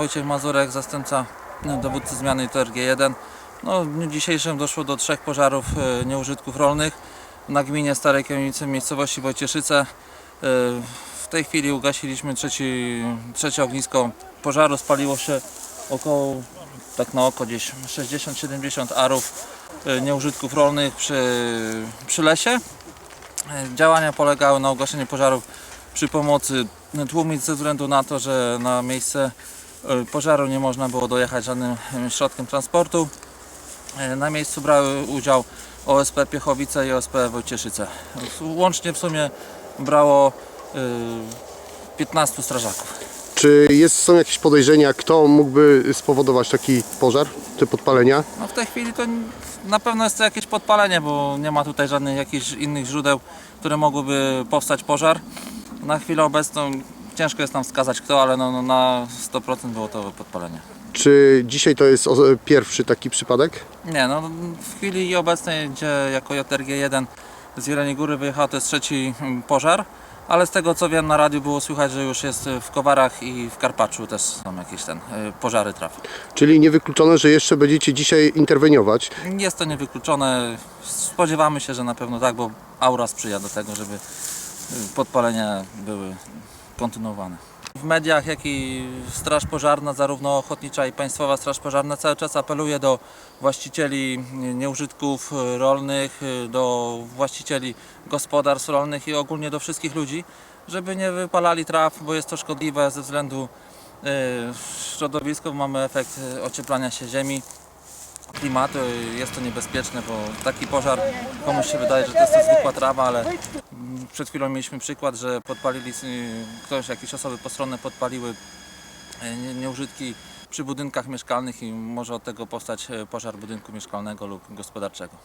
Wojciech Mazurek, zastępca no, dowódcy zmiany TRG-1. No, w dniu dzisiejszym doszło do trzech pożarów e, nieużytków rolnych na gminie Starej Kielnicy, miejscowości Wojcieszyce. E, W tej chwili ugasiliśmy trzeci, trzecie ognisko pożaru. Spaliło się około, tak na oko gdzieś 60-70 arów e, nieużytków rolnych przy, przy lesie. Działania polegały na ugaszeniu pożarów przy pomocy tłumic ze względu na to, że na miejsce pożaru nie można było dojechać żadnym e, środkiem transportu. E, Na miejscu brały udział OSP Piechowice i OSP Wojcieszyce. Łącznie w sumie brało e, 15 strażaków. Czy jest, są jakieś podejrzenia, kto mógłby spowodować taki pożar czy podpalenia? No w tej chwili to na pewno jest to jakieś podpalenie, bo nie ma tutaj żadnych jakichś innych źródeł, które mogłyby powstać pożar. Na chwilę obecną ciężko jest nam wskazać kto, ale no, no na 100% było to podpalenie. Czy dzisiaj to jest o- pierwszy taki przypadek? Nie, no w chwili obecnej, gdzie jako JRG1 z Jeleniej Góry wyjechał, to jest trzeci mm, pożar, ale z tego co wiem na radiu było słychać, że już jest w Kowarach i w Karpaczu też są jakieś ten, y, pożary traw. Czyli niewykluczone, że jeszcze będziecie dzisiaj interweniować. Jest to niewykluczone, spodziewamy się, że na pewno tak, bo aura sprzyja do tego, żeby y, podpalenia były kontynuowane. W mediach, jak i Straż Pożarna, zarówno Ochotnicza i Państwowa Straż Pożarna cały czas apeluje do właścicieli nieużytków rolnych, do właścicieli gospodarstw rolnych i ogólnie do wszystkich ludzi, żeby nie wypalali traw, bo jest to szkodliwe ze względu y, środowisko, mamy efekt ocieplania się ziemi klimatu jest to niebezpieczne, bo taki pożar komuś się wydaje, że to jest to zwykła trawa, ale przed chwilą mieliśmy przykład, że podpalili, y, ktoś, jakieś osoby postronne podpaliły y, nie- nieużytki przy budynkach mieszkalnych i może od tego powstać y, pożar budynku mieszkalnego lub gospodarczego.